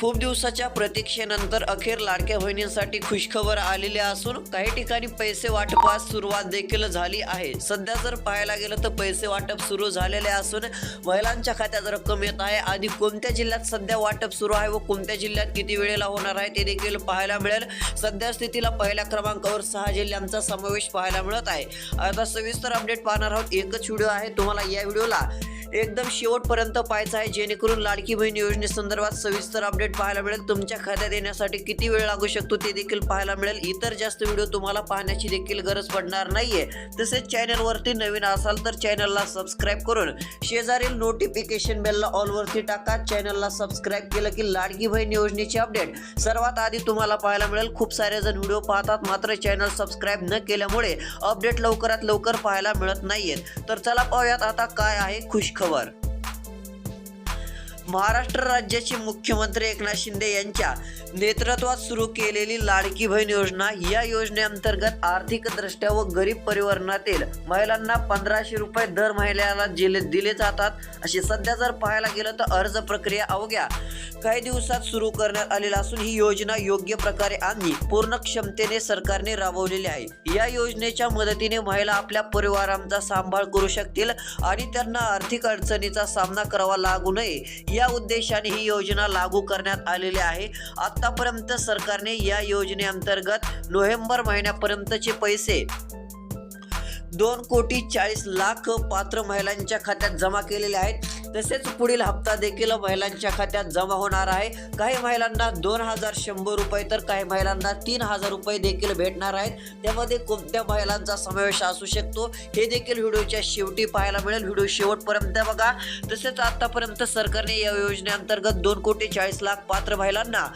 खूप दिवसाच्या प्रतीक्षेनंतर अखेर लाडक्या बहिणींसाठी खुशखबर आलेली असून काही ठिकाणी पैसे वाटपास सुरुवात देखील झाली आहे. सध्या जर पाहायला गेलं तर पैसे वाटप सुरू झालेले असून महिलांच्या खात्यात रक्कम येत आहे. आधी कोणत्या जिल्ह्यात सध्या वाटप सुरू आहे व कोणत्या जिल्ह्यात किती वेळेला होणार आहे ते देखील पाहायला मिळेल. सध्या स्थितीला पहिल्या क्रमांकावर सहा जिल्ह्यांचा समावेश पाहायला मिळत आहे. आता सविस्तर अपडेट पाहणार आहोत. एकच व्हिडिओ आहे. तुम्हाला या व्हिडिओला एकदम शेवटपर्यंत पाहायचं आहे जेणेकरून लाडकी बहीण योजनेसंदर्भात सविस्तर अपडेट पाहायला मिळेल. तुमच्या खात्यात येण्यासाठी किती वेळ लागू शकतो ते देखील पाहायला मिळेल. इतर जास्त व्हिडिओ तुम्हाला पाहण्याची देखील गरज पडणार नाहीये. तसेच चॅनलवरती नवीन असाल तर चॅनलला सबस्क्राईब करून शेजारील नोटिफिकेशन बेलला ऑलवरती टाका. चॅनलला सबस्क्राईब केलं की लाडकी बहीण योजनेची अपडेट सर्वात आधी तुम्हाला पाहायला मिळेल. खूप सारे जण व्हिडिओ पाहतात मात्र चॅनल सबस्क्राईब न केल्यामुळे अपडेट लवकरात लवकर पाहायला मिळत नाहीयेत. तर चला पाहूयात आता काय आहे खुशखबर महाराष्ट्र राज्याचे मुख्यमंत्री एकनाथ शिंदे यांच्या नेतृत्वात सुरू केलेली लाडकी बहीण योजना या योजनेअंतर्गत आर्थिकदृष्ट्या व गरीब परिवारातील महिलांना पंधराशे रुपये दर महिन्याला दिले दिले जातात. अशी सध्या जर पाहायला गेलं तर अर्ज प्रक्रिया अवघ्या काही दिवसात सुरू करण्यात आलेला असून ही योजना योग्य प्रकारे आणि पूर्ण क्षमतेने सरकारने राबवलेली आहे. या योजनेच्या मदतीने महिला आपल्या परिवारांचा सांभाळ करू शकतील आणि त्यांना आर्थिक अडचणीचा सामना करावा लागू नये. या उद्देशाने ही योजना लागू करण्यात आलेली आहे. आतापर्यंत सरकारने या योजनेअंतर्गत नोव्हेंबर महिन्यापर्यंतचे पैसे दोन कोटी चाळीस लाख पात्र महिलांच्या खात्यात जमा केलेले आहेत. तसेच पुढील हप्ता देखील महिलांच्या खात्यात जमा होणार आहे. काही महिलांना दोन हजार शंभर रुपये तर काही महिलांना तीन हजार रुपये देखील भेटणार आहेत. त्यामध्ये कोणत्या महिलांचा समावेश असू शकतो? हे देखील व्हिडिओच्या शेवटी पाहायला मिळेल. व्हिडिओ शेवटपर्यंत बघा. तसेच आतापर्यंत सरकारने या योजनेअंतर्गत दोन कोटी चाळीस लाख पात्र महिलांना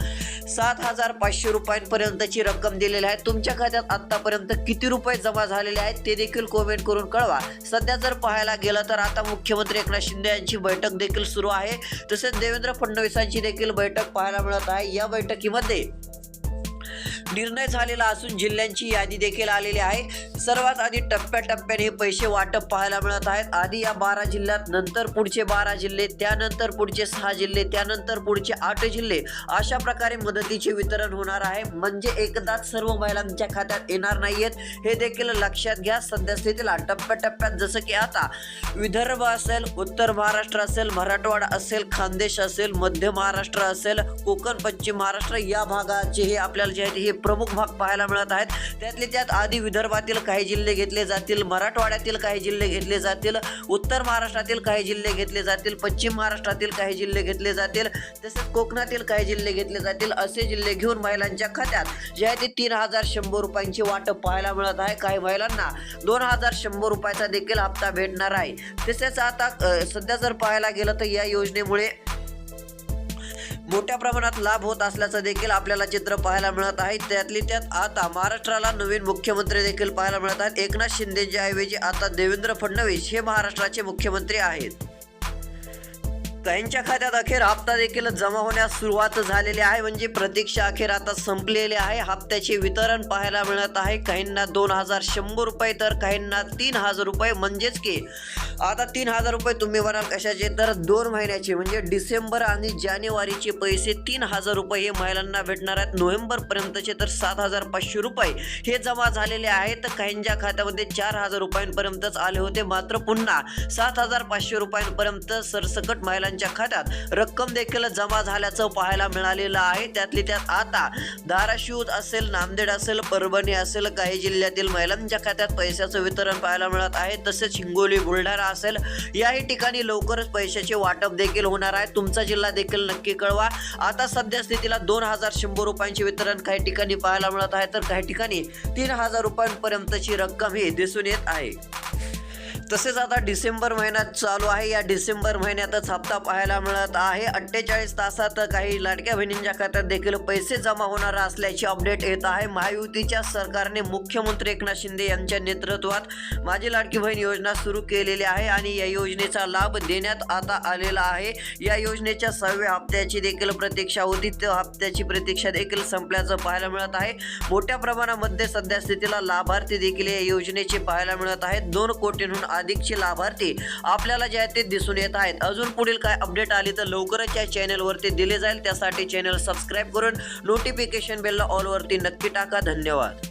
सात हजार पाचशे रुपयांपर्यंतची रक्कम दिलेली आहे. तुमच्या खात्यात आतापर्यंत किती रुपये जमा झालेले आहेत ते देखील कमेंट करून कळवा. सध्या जर पाहायला गेलं तर आता मुख्यमंत्री एकनाथ शिंदे यांची बैठक देखील सुरू आहे. तसेच देवेंद्र फडणवीसांची देखील बैठक पाहायला मिळत आहे. या बैठकीमध्ये निर्णय झालेला असून जिल्ह्यांची यादी देखील आलेली आहे. सर्वात आधी टप्प्याटप्प्याने हे पैसे वाटप पाहायला मिळत आहेत. आधी या बारा जिल्ह्यात नंतर पुढचे बारा जिल्हे त्यानंतर पुढचे सहा जिल्हे त्यानंतर पुढचे आठ जिल्हे. अशा प्रकारे मदतीचे वितरण होणार आहे. म्हणजे एकदाच सर्व महिलांच्या खात्यात येणार नाहीयेत. हे देखील लक्षात घ्या. सध्या स्थितीला टप्प्याटप्प्यात जसं की आता विदर्भ असेल उत्तर महाराष्ट्र असेल मराठवाडा असेल खानदेश असेल मध्य महाराष्ट्र असेल कोकण पश्चिम महाराष्ट्र या भागाचे हे आपल्याला जे आहेत हे प्रमुख भाग पाहायला मिळत आहेत. त्यातले त्यात आधी विदर्भातील काही काही जिल्हे घेतले जातील मराठवाड्यातील काही जिल्हे घेतले जातील उत्तर महाराष्ट्रातील काही जिल्हे घेतले जातील पश्चिम महाराष्ट्रातील काही जिल्हे घेतले जातील तसेच कोकणातील काही जिल्हे घेतले जातील असे जिल्हे घेऊन महिलांच्या खात्यात जे आहे ते तीन हजार शंभर रुपयांची वाटप पाहायला मिळत आहे. काही महिलांना दोन हजार शंभर रुपयाचा देखील हप्ता भेटणार आहे. तसेच आता सध्या जर पाहायला गेलं तर या योजनेमुळे मोठ्या प्रमाणात लाभ होत असल्याचं देखील आपल्याला चित्र पाहायला मिळत आहे. त्यातली त्यात आता महाराष्ट्राला नवीन मुख्यमंत्री देखील पाहायला मिळत आहेत. एकनाथ शिंदेच्या ऐवजी आता देवेंद्र फडणवीस हे महाराष्ट्राचे मुख्यमंत्री आहेत. त्यांच्या खात्यात अखेर हप्ता देखील जमा होण्यास सुरुवात झालेली आहे. म्हणजे प्रतीक्षा अखेर आता संपलेली आहे. हप्त्याचे वितरण पाहायला मिळत आहे. काहींना दोन हजार शंभर रुपये तर काहींना तीन हजार रुपये. म्हणजेच की आता तीन हजार रुपये तुम्ही भराल कशाचे? तर दोन महिन्याचे. म्हणजे डिसेंबर आणि जानेवारीचे पैसे तीन हजार रुपये हे महिलांना भेटणार आहेत. नोव्हेंबरपर्यंतचे तर सात हजार पाचशे रुपये हे जमा झालेले आहेत. काहींच्या खात्यामध्ये चार हजार रुपयांपर्यंतच आले होते. मात्र पुन्हा सात हजार पाचशे रुपयांपर्यंत सरसकट महिलांच्या खात्यात रक्कम देखील जमा झाल्याचं पाहायला मिळालेलं आहे. त्यातली त्यात आता धाराशिव असेल नांदेड असेल परभणी असेल काही जिल्ह्यातील महिलांच्या खात्यात पैशाचं वितरण पाहायला मिळत आहे. तसेच हिंगोली बुलढाणा असेल याही ठिकाणी लवकरच पैशाचे वाटप देखील होणार आहे. तुमचा जिल्हा देखील नक्की कळवा. आता सध्या स्थितीला दोन हजार शंभर रुपयांचे वितरण काही ठिकाणी पाहायला मिळत आहे. तर काही ठिकाणी तीन हजार रुपयांपर्यंतची रक्कम ही दिसून येत आहे. तसेच आता डिसेंबर महिन्यात चालू आहे. या डिसेंबर महिन्यातच हप्ता पाहायला मिळत आहे. अठ्ठेचाळीस तासात काही लाडक्या बहिणींच्या खात्यात देखील पैसे जमा होणार असल्याची अपडेट येत आहे. महायुतीच्या सरकारने मुख्यमंत्री एकनाथ शिंदे यांच्या नेतृत्वात माझी लाडकी बहीण योजना सुरू केलेली आहे आणि या योजनेचा लाभ देण्यात आता आलेला आहे. या योजनेच्या सहाव्या हप्त्याची देखील प्रतीक्षा होती. त्या हप्त्याची प्रतीक्षा देखील संपल्याचं पाहायला मिळत आहे. मोठ्या प्रमाणामध्ये सध्या स्थितीला लाभार्थी देखील या योजनेचे पाहायला मिळत आहेत. दोन कोटींहून अधिकचे लाभार्थी आपल्याला जे आहेत ते दिसून येत आहेत. अजून पुढील काय अपडेट आली तर लवकरच या चॅनलवरती दिले जाईल. त्यासाठी चॅनल सबस्क्राईब करून नोटिफिकेशन बेलला ऑलवरती नक्की टाका. धन्यवाद.